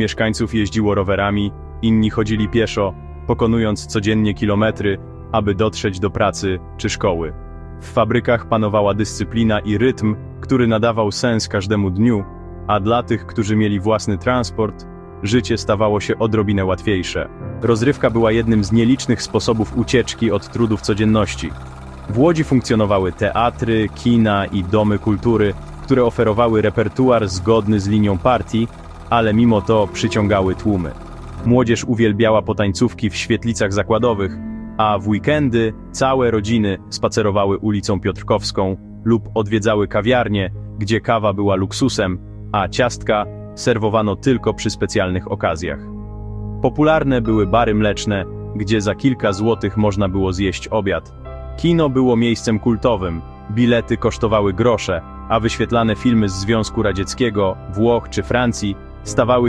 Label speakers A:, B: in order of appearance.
A: mieszkańców jeździło rowerami, inni chodzili pieszo, pokonując codziennie kilometry, aby dotrzeć do pracy czy szkoły. W fabrykach panowała dyscyplina i rytm, który nadawał sens każdemu dniu, a dla tych, którzy mieli własny transport, życie stawało się odrobinę łatwiejsze. Rozrywka była jednym z nielicznych sposobów ucieczki od trudów codzienności. W Łodzi funkcjonowały teatry, kina i domy kultury, które oferowały repertuar zgodny z linią partii, ale mimo to przyciągały tłumy. Młodzież uwielbiała potańcówki w świetlicach zakładowych, a w weekendy całe rodziny spacerowały ulicą Piotrkowską lub odwiedzały kawiarnie, gdzie kawa była luksusem, a ciastka serwowano tylko przy specjalnych okazjach. Popularne były bary mleczne, gdzie za kilka złotych można było zjeść obiad. Kino było miejscem kultowym, bilety kosztowały grosze, a wyświetlane filmy z Związku Radzieckiego, Włoch czy Francji stawały